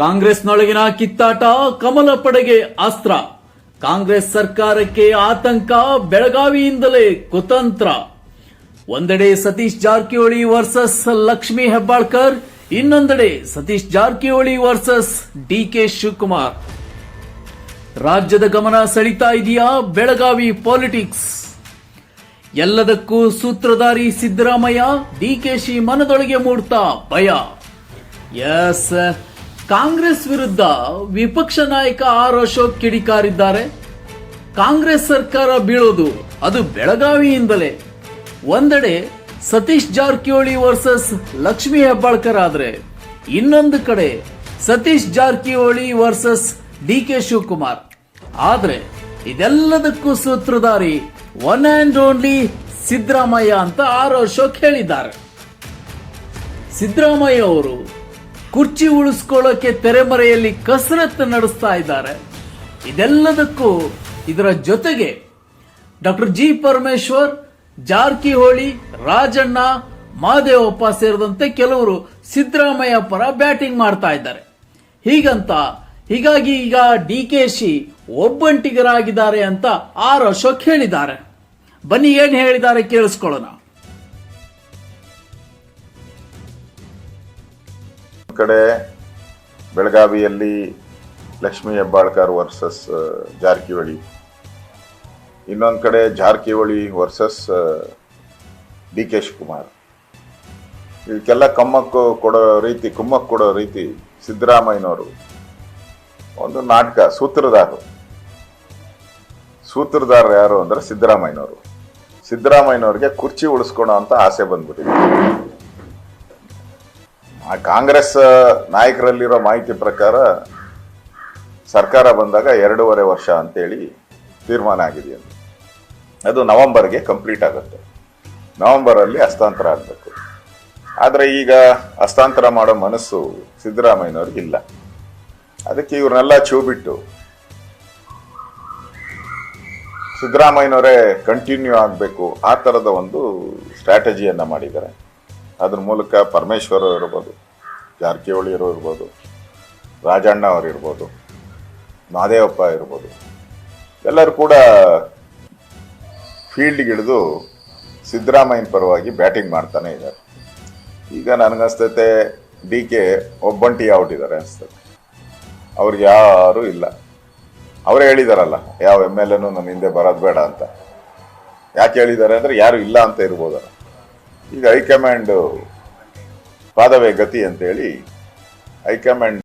ಕಾಂಗ್ರೆಸ್ನೊಳಗಿನ ಕಿತ್ತಾಟ ಕಮಲ ಪಡೆಗೆ ಅಸ್ತ್ರ. ಕಾಂಗ್ರೆಸ್ ಸರ್ಕಾರಕ್ಕೆ ಆತಂಕ ಬೆಳಗಾವಿಯಿಂದಲೇ ಕುತಂತ್ರ. ಒಂದೆಡೆ ಸತೀಶ್ ಜಾರಕಿಹೊಳಿ ವರ್ಸಸ್ ಲಕ್ಷ್ಮಿ ಹೆಬ್ಬಾಳ್ಕರ್, ಇನ್ನೊಂದೆಡೆ Satish Jarkiholi versus D K Shivakumar. ರಾಜ್ಯದ ಗಮನ ಸೆಳೀತಾ ಇದೆಯಾ ಬೆಳಗಾವಿ ಪಾಲಿಟಿಕ್ಸ್? ಎಲ್ಲದಕ್ಕೂ ಸೂತ್ರಧಾರಿ ಸಿದ್ದರಾಮಯ್ಯ ಡಿಕೆಶಿ ಮನದೊಳಗೆ ಮೂಡ್ತಾ ಭಯ. ಎಸ್. ಕಾಂಗ್ರೆಸ್ ವಿರುದ್ಧ ವಿಪಕ್ಷ ನಾಯಕ ಆರ್ ಅಶೋಕ್ ಕಿಡಿಕಾರಿದ್ದಾರೆ. ಕಾಂಗ್ರೆಸ್ ಸರ್ಕಾರ ಬೀಳೋದು ಅದು ಬೆಳಗಾವಿಯಿಂದಲೇ. ಒಂದೆಡೆ ಸತೀಶ್ ಜಾರಕಿಹೊಳಿ ವರ್ಸಸ್ ಲಕ್ಷ್ಮಿ ಹೆಬ್ಬಾಳ್ಕರ್ ಆದ್ರೆ ಇನ್ನೊಂದು ಕಡೆ Satish Jarkiholi versus D K Shivakumar. ಆದ್ರೆ ಇದೆಲ್ಲದಕ್ಕೂ ಸೂತ್ರಧಾರಿ ಒನ್ ಆ್ಯಂಡ್ ಓನ್ಲಿ ಸಿದ್ದರಾಮಯ್ಯ ಅಂತ ಆರ್ ಅಶೋಕ್ ಹೇಳಿದ್ದಾರೆ. ಸಿದ್ದರಾಮಯ್ಯ ಅವರು ಕುರ್ಚಿ ಉಳಿಸ್ಕೊಳ್ಳೋಕೆ ತೆರೆಮರೆಯಲ್ಲಿ ಕಸರತ್ತು ನಡೆಸ್ತಾ ಇದ್ದಾರೆ. ಇದೆಲ್ಲದಕ್ಕೂ ಇದರ ಜೊತೆಗೆ ಡಾಕ್ಟರ್ ಜಿ ಪರಮೇಶ್ವರ್, ಜಾರಕಿಹೊಳಿ, ರಾಜಣ್ಣ ಮಹದೇವಪ್ಪ ಸೇರಿದಂತೆ ಕೆಲವರು ಸಿದ್ದರಾಮಯ್ಯ ಪರ ಬ್ಯಾಟಿಂಗ್ ಮಾಡ್ತಾ ಇದ್ದಾರೆ. ಹೀಗಂತ ಹೀಗಾಗಿ ಈಗ ಡಿ ಕೆ ಶಿ ಒಬ್ಬಂಟಿಗರಾಗಿದ್ದಾರೆ ಅಂತ ಆರ್ ಅಶೋಕ್ ಹೇಳಿದ್ದಾರೆ. ಬನ್ನಿ ಏನು ಹೇಳಿದ್ದಾರೆ ಕೇಳಿಸ್ಕೊಳ್ಳೋಣ. ಕಡೆ ಬೆಳಗಾವಿಯಲ್ಲಿ ಲಕ್ಷ್ಮೀ ಹೆಬ್ಬಾಳ್ಕರ್ ವರ್ಸಸ್ ಜಾರಕಿಹೊಳಿ. ಇನ್ನೊಂದು ಕಡೆ Jarkiholi versus D K Shivakumar. ಇದಕ್ಕೆಲ್ಲ ಕಮ್ಮಕ್ಕು ಕೊಡೋ ರೀತಿ, ಕುಮ್ಮಕ್ಕು ಕೊಡೋ ರೀತಿ ಸಿದ್ದರಾಮಯ್ಯನವರು ಒಂದು ನಾಟಕ ಸೂತ್ರಧಾರರು ಸೂತ್ರಧಾರರು ಯಾರು ಅಂದ್ರೆ ಸಿದ್ದರಾಮಯ್ಯನವರು. ಸಿದ್ದರಾಮಯ್ಯನವ್ರಿಗೆ ಕುರ್ಚಿ ಉಳಿಸ್ಕೊಳೋ ಅಂತ ಆಸೆ ಬಂದ್ಬಿಟ್ಟಿದೆ. ಆ ಕಾಂಗ್ರೆಸ್ ನಾಯಕರಲ್ಲಿರೋ ಮಾಹಿತಿ ಪ್ರಕಾರ ಸರ್ಕಾರ ಬಂದಾಗ ಎರಡೂವರೆ ವರ್ಷ ಅಂತೇಳಿ ತೀರ್ಮಾನ ಆಗಿದೆ ಅಂತ. ಅದು ನವೆಂಬರ್ಗೆ ಕಂಪ್ಲೀಟ್ ಆಗುತ್ತೆ. ನವೆಂಬರಲ್ಲಿ ಹಸ್ತಾಂತರ ಆಗಬೇಕು. ಆದರೆ ಈಗ ಹಸ್ತಾಂತರ ಮಾಡೋ ಮನಸ್ಸು ಸಿದ್ದರಾಮಯ್ಯನವ್ರಿಗೆ ಇಲ್ಲ. ಅದಕ್ಕೆ ಇವ್ರನ್ನೆಲ್ಲ ಚೂ ಬಿಟ್ಟು ಸಿದ್ದರಾಮಯ್ಯನವರೇ ಕಂಟಿನ್ಯೂ ಆಗಬೇಕು. ಆ ಥರದ ಒಂದು ಸ್ಟ್ರಾಟಜಿಯನ್ನು ಮಾಡಿದ್ದಾರೆ. ಅದ್ರ ಮೂಲಕ ಪರಮೇಶ್ವರ ಇರ್ಬೋದು, ಜಾರಕಿಹೊಳಿ ಇರ್ಬೋದು, ರಾಜಣ್ಣ ಅವರು ಇರ್ಬೋದು, ಮಹದೇವಪ್ಪ ಇರ್ಬೋದು, ಎಲ್ಲರೂ ಕೂಡ ಫೀಲ್ಡ್ಗೆ ಹಿಡಿದು ಸಿದ್ದರಾಮಯ್ಯನ ಪರವಾಗಿ ಬ್ಯಾಟಿಂಗ್ ಮಾಡ್ತಾನೆ ಇದ್ದಾರೆ. ಈಗ ನನಗನ್ಸ್ತೈತೆ ಡಿ ಕೆ ಒಬ್ಬಂಟಿ ಔಟ್ ಇದ್ದಾರೆ ಅನಿಸ್ತದೆ ಅವ್ರಿಗೆ ಯಾರೂ ಇಲ್ಲ. ಅವರೇ ಹೇಳಿದಾರಲ್ಲ, ಯಾವ ಎಂ ಎಲ್ ಎನೂ ನನ್ನ ಹಿಂದೆ ಬರೋದು ಬೇಡ ಅಂತ. ಯಾಕೆ ಹೇಳಿದ್ದಾರೆ ಅಂದರೆ ಯಾರು ಇಲ್ಲ ಅಂತ ಇರ್ಬೋದಲ್ಲ. ಈಗ ಹೈಕಮಾಂಡ್ ಪಾದವೇ ಗತಿ ಅಂತೇಳಿ ಹೈಕಮಾಂಡ್